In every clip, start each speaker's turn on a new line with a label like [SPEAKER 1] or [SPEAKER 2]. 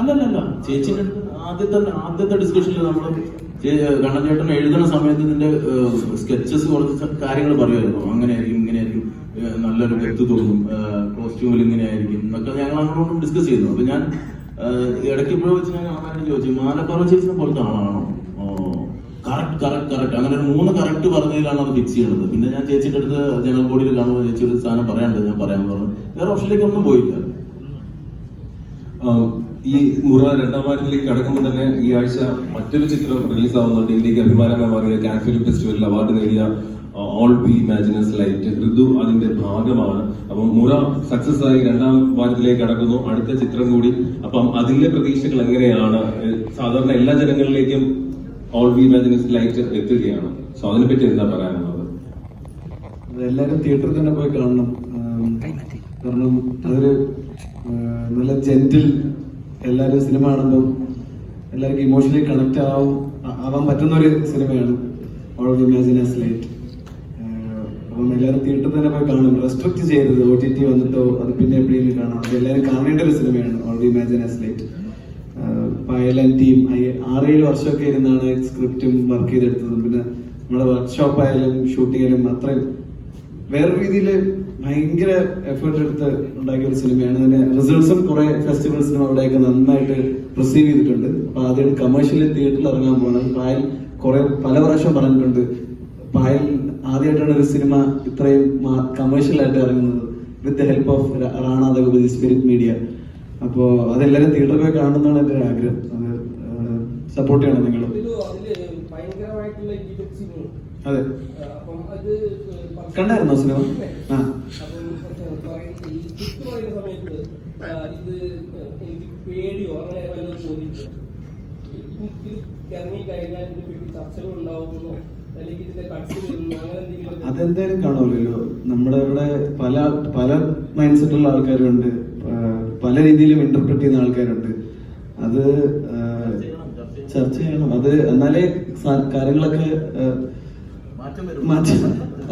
[SPEAKER 1] അല്ലല്ലല്ല. ചേച്ചിന്റെ ആദ്യത്തെ ആദ്യത്തെ ഡിസ്കഷനിൽ നമ്മൾ കണ്ണൻ ചേട്ടൻ എഴുതുന്ന സമയത്ത് ഇതിന്റെ സ്കെച്ചസ് കുറച്ച് കാര്യങ്ങൾ പറയുമായിരുന്നു. അങ്ങനെയായിരിക്കും ഇങ്ങനെയായിരിക്കും. നല്ലൊരു വ്യക്തി തോന്നും. കോസ്റ്റ്യൂമിൽ ഇങ്ങനെയായിരിക്കും. എന്നൊക്കെ ഞങ്ങൾ അങ്ങോട്ടും ഡിസ്കസ് ചെയ്തു അപ്പൊ ഞാൻ ഇടയ്ക്ക് ഇപ്പോഴും വെച്ച് ഞാൻ അമ്മയോട് ചോദിച്ചു മാലപ്പറവ ചേച്ചിനെ പോലത്തെ ആളാണോ? കറക്റ്റ് കറക്റ്റ് അങ്ങനെ മൂന്ന് കറക്റ്റ് പറഞ്ഞതിലാണ് അത് ഫിക്സ് ചെയ്യുന്നത് പിന്നെ ഞാൻ ചേച്ചിന്റെ അടുത്ത് ജനറൽ ബോഡിയിൽ കാണുമ്പോൾ ചേച്ചി ഒരു സാധനം പറയാനുണ്ട് ഞാൻ പറയാമെന്ന് പറഞ്ഞു. വേറെ ഓപ്ഷനിലേക്ക് ഒന്നും പോയില്ല.
[SPEAKER 2] ഈ മുറ രണ്ടാം വാരത്തിലേക്ക് കടക്കുമ്പോൾ തന്നെ ഈ ആഴ്ച മറ്റൊരു ചിത്രം റിലീസ് ആവുന്നുണ്ട് ഇന്ത്യയ്ക്ക് അഭിമാനമായി മാറിയ കാൻ ഫെസ്റ്റിവലിൽ അവാർഡ് നേടിയ all be imagine as light Ritu അതിന്റെ ഭാഗമാണ്. അപ്പം മുറ സക്സസ് ആയി രണ്ടാം വാരത്തിലേക്ക് കടക്കുന്നു. അടുത്ത ചിത്രം കൂടി. അപ്പം അതിന്റെ പ്രതീക്ഷകൾ എങ്ങനെയാണ്? സാധാരണ എല്ലാ ജനങ്ങളിലേക്കും ഓൾ വി ലൈറ്റ് എത്തുകയാണ്. സോ അതിനെപ്പറ്റി എന്താ പറയാനുള്ളത്?
[SPEAKER 3] എല്ലാവരും തിയേറ്ററിൽ തന്നെ പോയി കാണണം. കാരണം അതൊരു നല്ല ജെന്റിൽ എല്ലാവരും സിനിമ കാണുമ്പോൾ എല്ലാവർക്കും ഇമോഷണലി കണക്ട് ആവും ആവാൻ പറ്റുന്ന ഒരു സിനിമയാണ് ഓൾ ഇമാജിനസ് ലൈറ്റ് അപ്പം എല്ലാവരും തിയേറ്ററിൽ തന്നെ പോയി കാണും റെസ്ട്രിക്ട് ചെയ്തത് ഒ ടി ടി വന്നിട്ടോ അത് പിന്നെ എപ്പോഴെങ്കിലും കാണാം എല്ലാവരും കാണേണ്ട ഒരു സിനിമയാണ് ഓൾ ഇമാജിനസ് ലൈറ്റ് പയലൻ ടീം ആറേഴ് വർഷമൊക്കെ ഇരുന്നാണ് സ്ക്രിപ്റ്റും വർക്ക് ചെയ്തെടുത്തത്. പിന്നെ നമ്മുടെ വർക്ക്ഷോപ്പ് ആയാലും ഷൂട്ടിംഗ് ആയാലും അത്രയും വേറെ രീതിയിൽ ഭയങ്കര എഫേർട്ട് എടുത്ത് ഉണ്ടാക്കിയ ഒരു സിനിമയാണ്. അതിന്റെ റിസൾട്ട്സും കുറെ ഫെസ്റ്റിവൽസിനും അവിടെയൊക്കെ നന്നായിട്ട് റിസീവ് ചെയ്തിട്ടുണ്ട്. അപ്പൊ ആദ്യം കമേഴ്ഷ്യലി തിയേറ്ററിൽ ഇറങ്ങാൻ പോകണം പായൽ കുറെ പല പ്രാവശ്യം പറഞ്ഞിട്ടുണ്ട്. പായൽ ആദ്യമായിട്ടാണ് ഒരു സിനിമ ഇത്രയും കമേഴ്ഷ്യൽ ആയിട്ട് ഇറങ്ങുന്നത്. With the help of Rana Daggubati spirit media അപ്പോ അതെല്ലാരും തിയേറ്ററിൽ പോയി കാണുന്നതാണ് എന്റെ ഒരു ആഗ്രഹം. അത് സപ്പോർട്ട് ചെയ്യണം നിങ്ങൾ അതെ. കണ്ടായിരുന്നോ സിനിമ ആ. അതെന്തായാലും കാണുമല്ലോ. നമ്മുടെ ഇവിടെ പല പല മൈൻഡ് സെറ്റുള്ള ആൾക്കാരുണ്ട്. പല രീതിയിലും ഇന്റർപ്രറ്റ് ചെയ്യുന്ന ആൾക്കാരുണ്ട്. അത് ചർച്ച ചെയ്യണം. അത് എന്നാലേ കാര്യങ്ങളൊക്കെ
[SPEAKER 1] മാറ്റം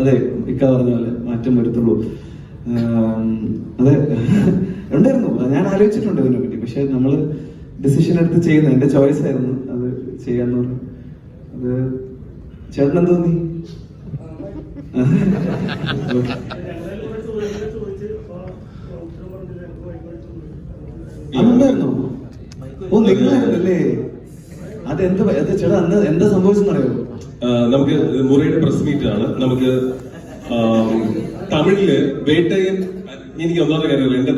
[SPEAKER 3] അതെ ഇക്ക പറഞ്ഞ പോലെ മാറ്റം വരുത്തുള്ളൂ. അതെ ഉണ്ടായിരുന്നു. ഞാൻ ആലോചിച്ചിട്ടുണ്ട് ഇതിനെ പറ്റി. പക്ഷെ നമ്മൾ ഡിസിഷൻ എടുത്ത് ചെയ്യുന്ന എന്റെ ചോയ്സ് ആയിരുന്നു അത് ചെയ്യാന്ന് പറഞ്ഞു. അത് ചേട്ടൻ എന്ത് തോന്നി ഓ നിങ്ങളായിരുന്നല്ലേ? അതെന്ത് അത് ചേട്ടാ അന്ന് എന്താ സംഭവിച്ചെന്നറിയോ?
[SPEAKER 2] നമുക്ക് മുറിയുടെ പ്രസ് മീറ്റ് ആണ് നമുക്ക് തമിഴിൽ വേട്ടയൻ എനിക്ക് ഒന്നാമത്തെ കാര്യമല്ല എന്റെ